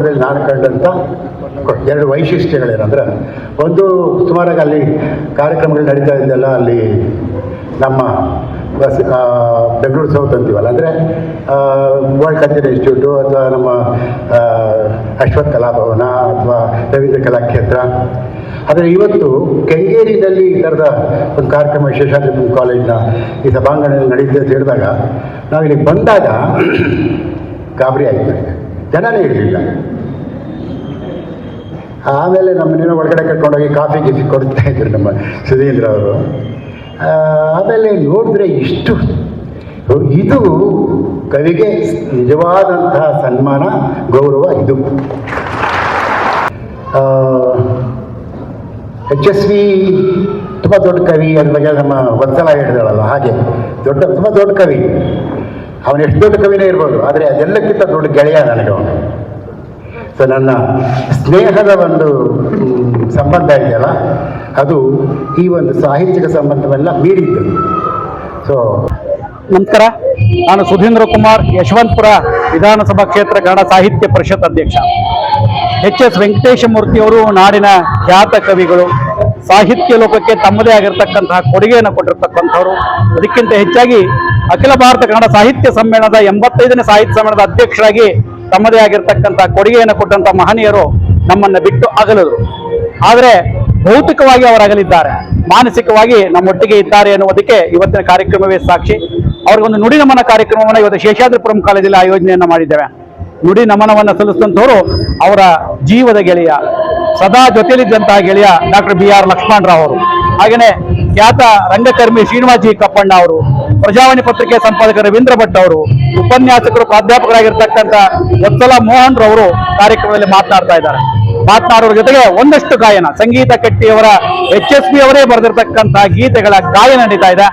ಕಾರ್ಯಕ್ರಮದಲ್ಲಿ ನಾನು ಕಂಡಂಥ ಎರಡು ವೈಶಿಷ್ಟ್ಯಗಳೇನಂದ್ರೆ ಒಂದು ಸುಮಾರಾಗಿ ಅಲ್ಲಿ ಕಾರ್ಯಕ್ರಮಗಳು ನಡೀತಾ ಇದ್ದೆಲ್ಲ ಅಲ್ಲಿ ನಮ್ಮ ಬೆಂಗಳೂರು ಸೌತ್ ಅಂತೀವಲ್ಲ, ಅಂದರೆ ವರ್ಲ್ಡ್ ಕಲ್ಚರ್ ಇನ್ಸ್ಟಿಟ್ಯೂಟು ಅಥವಾ ನಮ್ಮ ಅಶ್ವಥ್ ಕಲಾಭವನ ಅಥವಾ ರವೀಂದ್ರ ಕಲಾಕ್ಷೇತ್ರ ಆದರೆ ಇವತ್ತು ಕೆಂಗೇರಿನಲ್ಲಿ ಈ ಥರದ ಒಂದು ಕಾರ್ಯಕ್ರಮ ಶೇಷಾದ್ರಿ ಕಾಲೇಜಿನ ಈ ಸಭಾಂಗಣದಲ್ಲಿ ನಡೆಯುತ್ತೆ ಅಂತ ಹೇಳಿದಾಗ ನಾವು ಇಲ್ಲಿಗೆ ಬಂದಾಗ ಗಾಬರಿ ಆಯಿತು. ಜನನೇ ಇರಲಿಲ್ಲ. ಆಮೇಲೆ ನಮ್ಮನ್ನೇನೋ ಒಳಗಡೆ ಕರ್ಕೊಂಡೋಗಿ ಕಾಫಿ ಗೀಫಿ ಕೊಡ್ತಾ ಇದ್ರು ನಮ್ಮ ಸುಧೀಂದ್ರ ಅವರು. ಆಮೇಲೆ ನೋಡಿದ್ರೆ ಇಷ್ಟು ಇದು ಕವಿಗೆ ನಿಜವಾದಂತಹ ಸನ್ಮಾನ, ಗೌರವ ಇದು. ಎಚ್ ಎಸ್ ವಿ ತುಂಬ ದೊಡ್ಡ ಕವಿ ಅದ್ರ ಬಗ್ಗೆ ನಮ್ಮ ವತ್ಸಲ ಹೇಳಿದಳಲ್ಲ, ಹಾಗೆ. ದೊಡ್ಡ, ತುಂಬ ದೊಡ್ಡ ಕವಿ. ಅವನು ಎಷ್ಟು ದೊಡ್ಡ ಕವಿನೇ ಇರ್ಬೋದು, ಆದರೆ ಅದೆಲ್ಲಕ್ಕಿಂತ ದೊಡ್ಡ ಗೆಳೆಯ ನನಗೆ ಅವನು. ಸೊ ನನ್ನ ಸ್ನೇಹದ ಒಂದು ಸಂಬಂಧ ಇದೆಯಲ್ಲ, ಅದು ಈ ಒಂದು ಸಾಹಿತ್ಯಿಕ ಸಂಬಂಧವೆಲ್ಲ ಮೀರಿದ್ದು. ಸೊ ನಮಸ್ಕಾರ. ನಾನು ಸುಧೀಂದ್ರ ಕುಮಾರ್, ಯಶವಂತಪುರ ವಿಧಾನಸಭಾ ಕ್ಷೇತ್ರ ಕನ್ನಡ ಸಾಹಿತ್ಯ ಪರಿಷತ್ ಅಧ್ಯಕ್ಷ. ಎಚ್ ಎಸ್ ವೆಂಕಟೇಶ ಮೂರ್ತಿಯವರು ನಾಡಿನ ಖ್ಯಾತ ಕವಿಗಳು. ಸಾಹಿತ್ಯ ಲೋಕಕ್ಕೆ ತಮ್ಮದೇ ಆಗಿರ್ತಕ್ಕಂತಹ ಕೊಡುಗೆಯನ್ನು ಕೊಟ್ಟಿರ್ತಕ್ಕಂಥವ್ರು. ಅದಕ್ಕಿಂತ ಹೆಚ್ಚಾಗಿ ಅಖಿಲ ಭಾರತ ಕನ್ನಡ ಸಾಹಿತ್ಯ ಸಮ್ಮೇಳನದ ಎಂಬತ್ತೈದನೇ ಸಾಹಿತ್ಯ ಸಮ್ಮೇಳನದ ಅಧ್ಯಕ್ಷರಾಗಿ ತಮ್ಮದೇ ಆಗಿರ್ತಕ್ಕಂಥ ಕೊಡುಗೆಯನ್ನು ಕೊಟ್ಟಂತ ಮಹನೀಯರು ನಮ್ಮನ್ನ ಬಿಟ್ಟು ಅಗಲರು ಆದರೆ ಭೌತಿಕವಾಗಿ ಅವರಾಗಲಿದ್ದಾರೆ. ಮಾನಸಿಕವಾಗಿ ನಮ್ಮೊಟ್ಟಿಗೆ ಇದ್ದಾರೆ ಎನ್ನುವುದಕ್ಕೆ ಇವತ್ತಿನ ಕಾರ್ಯಕ್ರಮವೇ ಸಾಕ್ಷಿ. ಅವ್ರಿಗೊಂದು ನುಡಿ ನಮನ ಕಾರ್ಯಕ್ರಮವನ್ನು ಇವತ್ತು ಶೇಷಾದ್ರಿಪುರಂ ಕಾಲೇಜಲ್ಲಿ ಆಯೋಜನೆಯನ್ನ ಮಾಡಿದ್ದೇವೆ. ನುಡಿ ನಮನವನ್ನು ಸಲ್ಲಿಸಿದಂಥವರು ಅವರ ಜೀವದ ಗೆಳೆಯ, ಸದಾ ಜೊತೆಯಲ್ಲಿದ್ದಂತಹ ಗೆಳೆಯ ಡಾಕ್ಟರ್ ಬಿ ಆರ್ ಲಕ್ಷ್ಮಣರಾವ್ ಅವರು. ಹಾಗೆಯೇ ಖ್ಯಾತ ರಂಗಕರ್ಮಿ ಶ್ರೀನಿವಾಸ್ ಕಪ್ಪಣ್ಣ ಅವರು, ಪ್ರಜಾವಾಣಿ ಪತ್ರಿಕೆ ಸಂಪಾದಕ ರವೀಂದ್ರ ಭಟ್ ಅವರು, ಉಪನ್ಯಾಸಕರು, ಪ್ರಾಧ್ಯಾಪಕರಾಗಿರ್ತಕ್ಕಂಥ ವತ್ಸಲ ಮೋಹನ್ ರವರು ಕಾರ್ಯಕ್ರಮದಲ್ಲಿ ಮಾತನಾಡ್ತಾ ಇದ್ದಾರೆ. ಮಾತನಾಡೋರ ಜೊತೆಗೆ ಒಂದಷ್ಟು ಗಾಯನ. ಸಂಗೀತ ಕಟ್ಟಿಯವರ, ಎಚ್ ಎಸ್ ಪಿ ಅವರೇ ಬರೆದಿರ್ತಕ್ಕಂತಹ ಗೀತೆಗಳ ಗಾಯನ ನಡೀತಾ ಇದೆ.